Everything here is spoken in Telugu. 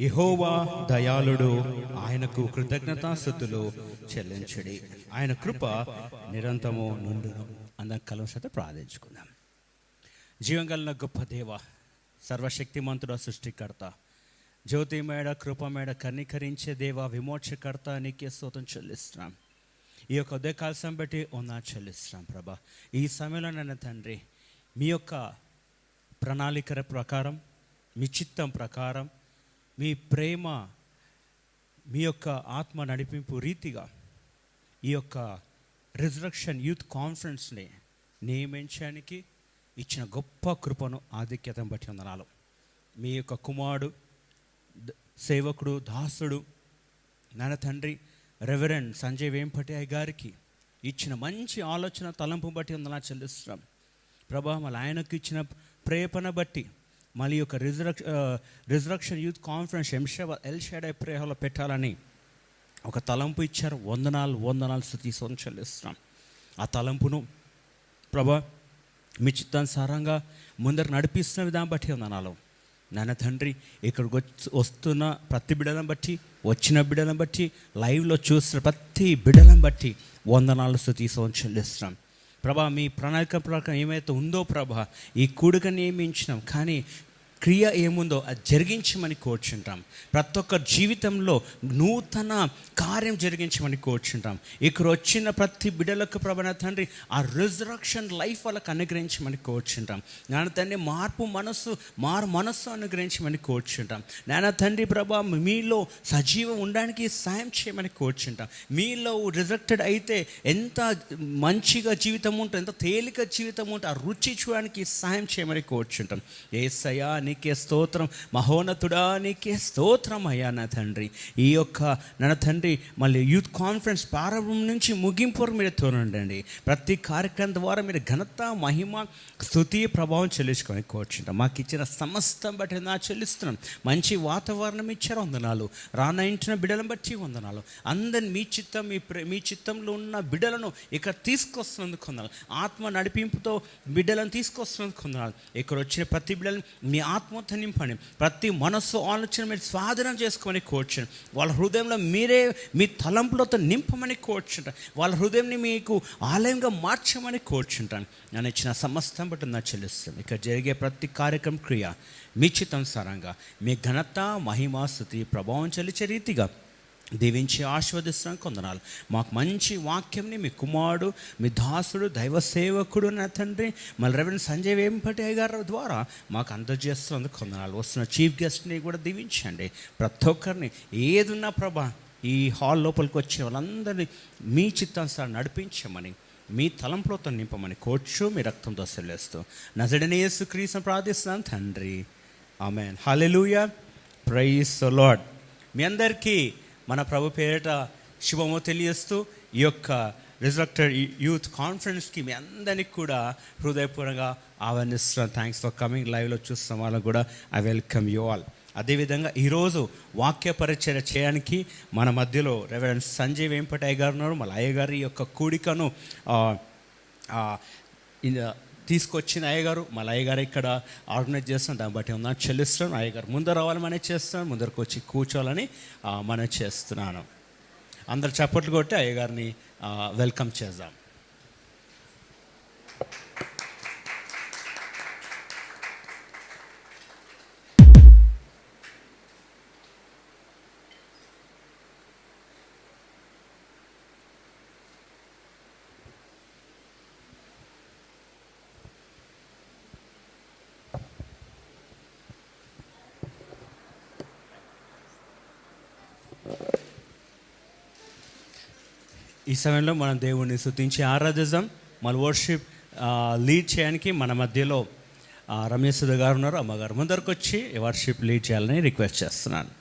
యెహోవా దయాళుడు ఆయనకు కృతజ్ఞతాస్థుతులు చెల్లించడి. ఆయన కృప నిరంతరము నుండును. అందరం కలవసత ప్రార్థించుకుందాం. జీవంగలన గొప్ప దేవ సర్వశక్తిమంతుడ సృష్టికర్త జ్యోతి మేడ కృపమేడ కర్ణీకరించే దేవ విమోచకర్త నీకే స్తోత్రం చెల్లిస్తున్నాం. ఈ యొక్క ఉదయకాల్సం బట్టి ఉన్నా చెల్లిస్తున్నాం ప్రభా. ఈ సమయంలో నన్ను తండ్రి మీ యొక్క ప్రణాళిక ప్రకారం మీ చిత్తం ప్రకారం మీ ప్రేమ మీ యొక్క ఆత్మ నడిపింపు రీతిగా ఈ యొక్క రిజరక్షన్ యూత్ కాన్ఫరెన్స్ని నియమించడానికి ఇచ్చిన గొప్ప కృపను ఆధిక్యతను బట్టి వందనాలు. మీ యొక్క కుమారుడు సేవకుడు దాసుడు నాన్న తండ్రి రెవరెండ్ సంజయ్ వేంపటి గారికి ఇచ్చిన మంచి ఆలోచన తలంపు బట్టి ఉందనా చెల్లిస్తున్నాం. ప్రభా మళ్ళీ ఆయనకు ఇచ్చిన ప్రేపణ బట్టి మళ్ళీ యొక్క రిజరక్ష రిజరక్షన్ యూత్ కాన్ఫరెన్స్ ఎంషా ఎల్షాడై ప్రేహలో పెట్టాలని ఒక తలంపు ఇచ్చారు. వందనాలు వందనాలు స్థుతి సంచలిస్తున్నాం ఆ తలంపును ప్రభా మీ చిత్తానుసారంగా ముందరు నడిపిస్తున్న విధానం బట్టి వందనాలు. నాన్న తండ్రి ఇక్కడికి వచ్చి వస్తున్న ప్రతి బిడ్డలను బట్టి వచ్చిన బిడ్డలను బట్టి లైవ్లో చూస్తున్న ప్రతి బిడ్డలను బట్టి వందనాలు స్థుతి సంచలిస్తున్నాం ప్రభా మీ ప్రణాళిక ప్రకారం ఏమైతే ఉందో ప్రభా ఈ కూడుక నియమించినాం. కానీ క్రియ ఏముందో అది జరిగించమని కోరుచుంటాం. ప్రతి ఒక్క జీవితంలో నూతన కార్యం జరిగించమని కోరుచుంటాం. ఇక్కడ వచ్చిన ప్రతి బిడ్డలకు ప్రభన తండ్రి ఆ రిజరక్షన్ లైఫ్ వాళ్ళకి అనుగ్రహించమని కోరుచుంటాం. నాన్న తండ్రి మార్పు మనస్సు మారు మనస్సు అనుగ్రహించమని కోరుచుంటాం. నాన్న తండ్రి ప్రభా మీలో సజీవం ఉండడానికి సాయం చేయమని కోరుచుంటాం. మీలో రిజెక్టెడ్ అయితే ఎంత మంచిగా జీవితం ఉంటుంది ఎంత తేలిక జీవితం ఉంటుంది ఆ రుచి చూడడానికి సాయం చేయమని కోరుచుంటాం. ఏసయా నీకే స్తోత్రం. మహోన్నతుడా నీకే స్తోత్రం అయ్యా నా తండ్రి. ఈ యొక్క నా తండ్రి మళ్ళీ యూత్ కాన్ఫరెన్స్ ప్రారంభం నుంచి ముగింపు వరకు మీరు తోనండి ప్రతి కార్యక్రమం ద్వారా మీరు ఘనత మహిమ స్థుతి ప్రభావం చెల్లించుకొని కోరుచుంటాం. మాకు ఇచ్చిన సమస్తం బట్టి నా చెల్లిస్తున్నాం. మంచి వాతావరణం ఇచ్చారు వందనాలు. రానయించిన బిడ్డలను బట్టి వందనాలు. అందరిని మీ చిత్తం మీ మీ చిత్తంలో ఉన్న బిడ్డలను ఇక్కడ తీసుకొస్తున్నందుకు వందనాలు. ఆత్మ నడిపింపుతో బిడ్డలను తీసుకొస్తున్నందుకు వందనాలు. ఇక్కడ వచ్చిన ప్రతి బిడ్డలను మీ ఆత్మతో నింపండి ప్రతి మనస్సు ఆలోచన మీరు స్వాధీనం చేసుకోమని కోర్చండి వాళ్ళ హృదయంలో మీరే మీ తలంపులతో నింపమని కోర్చుంటారు వాళ్ళ హృదయంని మీకు ఆలయంగా మార్చమని కోర్చుంటాను నేను ఇచ్చిన సమస్తం బట్టి నా చెల్లిస్తాను ఇక్కడ జరిగే ప్రతి కార్యక్రమం క్రియ మీ చిత్తానుసారంగా మీ ఘనత మహిమా స్థుతి ప్రభావం చెల్లించే రీతిగా దీవించి ఆస్వాదిస్తున్నాం కొందనాలు మాకు మంచి వాక్యంని మీ కుమారుడు మీ దాసుడు దైవ సేవకుడు నా తండ్రి మళ్ళీ రెవెన్ సంజయ్ వేంపటి గారి ద్వారా మాకు అందజేస్తున్నందుకు కొందనాలు. వస్తున్న చీఫ్ గెస్ట్ని కూడా దీవించండి. ప్రతి ఒక్కరిని ఏదున్నా ప్రభా ఈ హాల్ లోపలికి వచ్చే వాళ్ళందరినీ మీ చిత్తానుసారం నడిపించమని మీ తలంపులతో నింపమని కోర్చు మీ రక్తంతో సెల్లేస్తూ నజడనేసు క్రీసం ప్రార్థిస్తున్నాను తండ్రి. ఆమెన్. హల్లెలూయా. ప్రైస్ లాడ్ మీ అందరికీ మన ప్రభు పేరిట శుభము తెలియస్తూ ఈ యొక్క రిజరక్టెడ్ యూత్ కాన్ఫరెన్స్కి మీ అందరికి కూడా హృదయపూర్వకంగా ఆహ్వానిస్తున్నాను థ్యాంక్స్ ఫర్ కమింగ్ లైవ్లో చూస్తున్న వాళ్ళకు కూడా ఐ వెల్కమ్ యూ ఆల్ అదేవిధంగా ఈరోజు వాక్య పరిచయ చేయడానికి మన మధ్యలో రెవరెండ్ సంజయ్ వెంపటయ్య గారు ఉన్నారు. మళ్ళీ అయ్య గారి యొక్క కూడికను తీసుకొచ్చిన అయ్యగారు మళ్ళీ అయ్యగారు ఇక్కడ ఆర్గనైజ్ చేస్తాం దాన్ని బట్టి ఉందని చెల్లిస్తాను అయ్యగారు ముందర రావాలని మనం చేస్తాను ముందరకు వచ్చి కూర్చోవాలని మనం చేస్తున్నాను. అందరు చప్పట్లు కొట్టి అయ్యగారిని వెల్కమ్ చేద్దాం. ఈ సమయంలో మనం దేవుణ్ణి స్తుతించి ఆరాధిద్దాం. మన వర్షిప్ లీడ్ చేయడానికి మన మధ్యలో రమేష్ గారు ఉన్నారు. అమ్మగారు ముందరకు వచ్చి వర్షిప్ లీడ్ చేయాలని రిక్వెస్ట్ చేస్తున్నాను.